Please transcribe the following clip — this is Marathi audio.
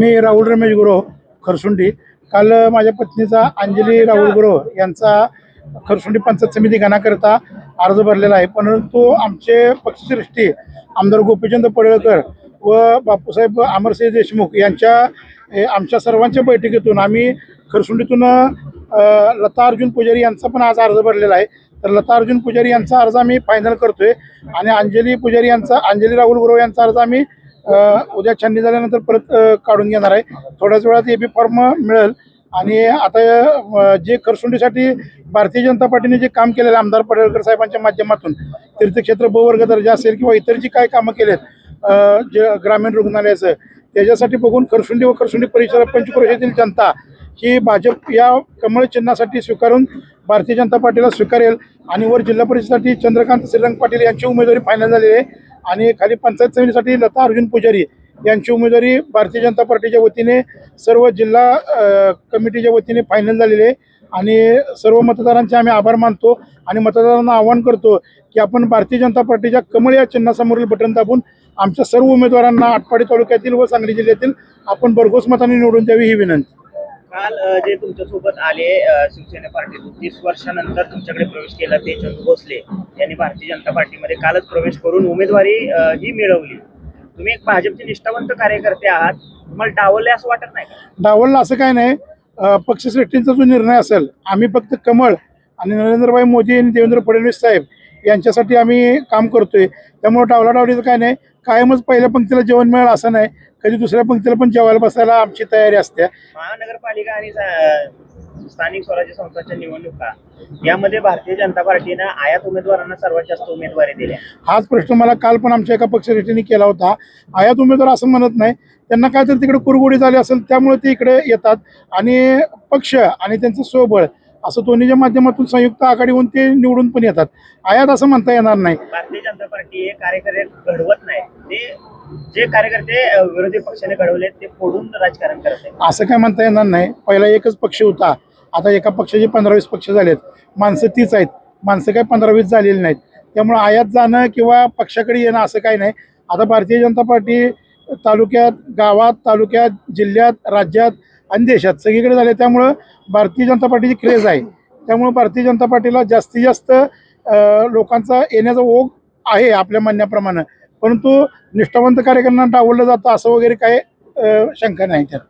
मी राहुल रमेश गुरव खरसुंडी. काल माझ्या पत्नीचा अंजली राहुल गुरव यांचा खरसुंडी पंचायत समिती गणाकरता अर्ज भरलेला आहे. परंतु आमचे पक्षश्रेष्ठी आमदार गोपीचंद पडळकर व बापूसाहेब अमरसिंह देशमुख यांच्या आमच्या सर्वांच्या बैठकीतून आम्ही खरसुंडीतून लता अर्जुन पुजारी यांचा पण आज अर्ज भरलेला आहे. तर लता अर्जुन पुजारी यांचा अर्ज आम्ही फायनल करतोय आणि अंजली पुजारी यांचा अंजली राहुल गुरव यांचा अर्ज आम्ही उद्या छाननी झाल्यानंतर परत काढून घेणार आहे. थोड्याच वेळात ए बी फॉर्म मिळेल. आणि आता जे खरसुंडीसाठी भारतीय जनता पार्टीने जे काम केलेलं आमदार पडळकर साहेबांच्या माध्यमातून तीर्थक्षेत्र बहुवर्ग दर्जा असेल किंवा इतर जी काय कामं केलेत जे ग्रामीण रुग्णालयाचं त्याच्यासाठी बघून खरसुंडी व खरसुंडी परिसर पंचक्रोशीतील जनता ही भाजप या कमळ चिन्हासाठी स्वीकारून भारतीय जनता पार्टीला स्वीकारेल. आणि वर जिल्हा परिषदेसाठी चंद्रकांत श्रीरंग पाटील यांची उमेदवारी फायनल झालेली आहे. आणि खाली पंचायत समितीसाठी लता अर्जुन पुजारी यांची उमेदवारी भारतीय जनता पार्टीच्या वतीने सर्व जिल्हा कमिटीच्या वतीने फायनल झालेली आहे. आणि सर्व मतदारांचे आम्ही आभार मानतो आणि मतदारांना आवाहन करतो की आपण भारतीय जनता पार्टीच्या कमळ या चिन्हासमोरील बटन दाबून आमच्या सर्व उमेदवारांना आटपाडी तालुक्यातील व सांगली जिल्ह्यातील आपण भरघोस मताने निवडून द्यावी ही विनंती. काल जे तुमच्यासोबत आले शिवसेना पार्टीतून तीस वर्षानंतर तुमच्याकडे प्रवेश केला ते चंदू भोसले यांनी भारतीय जनता पार्टीमध्ये कालच प्रवेश करून उमेदवारी ही मिळवली. तुम्ही एक भाजपचे निष्ठावंत कार्यकर्ते आहात. तुम्हाला डावलले असं वाटत नाही डावललं डावलला असं काय नाही. अ, पक्षश्रेष्ठींचा जो निर्णय असेल आम्ही फक्त कमळ आणि नरेंद्रभाई मोदी आणि देवेंद्र फडणवीस साहेब यांच्यासाठी आम्ही काम करतोय. त्यामुळे डावलाडावलीचं काय नाही. कायमच पहिल्या पंक्तीला जेवण मिळेल असं नाही. कधी दुसऱ्या पंक्तीला पण जेवायला बसायला आमची तयारी असते. महानगरपालिका आणि स्थानिक स्वराज्य संस्थांच्या निवडणुका यामध्ये भारतीय जनता पार्टीनं आयात उमेदवारांना सर्वात जास्त उमेदवारी दिल्या हाच प्रश्न मला काल पण आमच्या एका पक्षश्रेष्ठीने केला होता. आयात उमेदवार असं म्हणत नाही. त्यांना काय तर तिकडे कुरगुडी झाली असेल त्यामुळे ते इकडे येतात. आणि पक्ष आणि त्यांचं स्वबळ असं दोन्हीच्या माध्यमातून संयुक्त आघाडी होऊन ते निवडून पण येतात. आयात असं म्हणता येणार नाही. भारतीय जनता पार्टी हे कार्यकर्ते घडवत नाही. ते जे कार्यकर्ते विरोधी पक्षाने घडवले ते फोडून राजकारण करत असं काय म्हणता येणार नाही. पहिला एकच पक्ष होता. आता एका पक्षाचे पंधरा वीस पक्ष झालेत. माणसं तीच आहेत. माणसं काय पंधरा वीस झालेली नाहीत. त्यामुळे आयात जाणं किंवा पक्षाकडे येणं असं काही नाही. आता भारतीय जनता पार्टी तालुक्यात गावात तालुक्यात जिल्ह्यात राज्यात आणि देशात सगळीकडे झाले त्यामुळं भारतीय जनता पार्टीची क्रेज आहे. त्यामुळं भारतीय जनता पार्टीला जास्तीत जास्त लोकांचा येण्याचा ओघ आहे आपल्या म्हणण्याप्रमाणे. परंतु निष्ठावंत कार्यकर्त्यांना डावललं जातं असं वगैरे काही शंका नाही त्यात.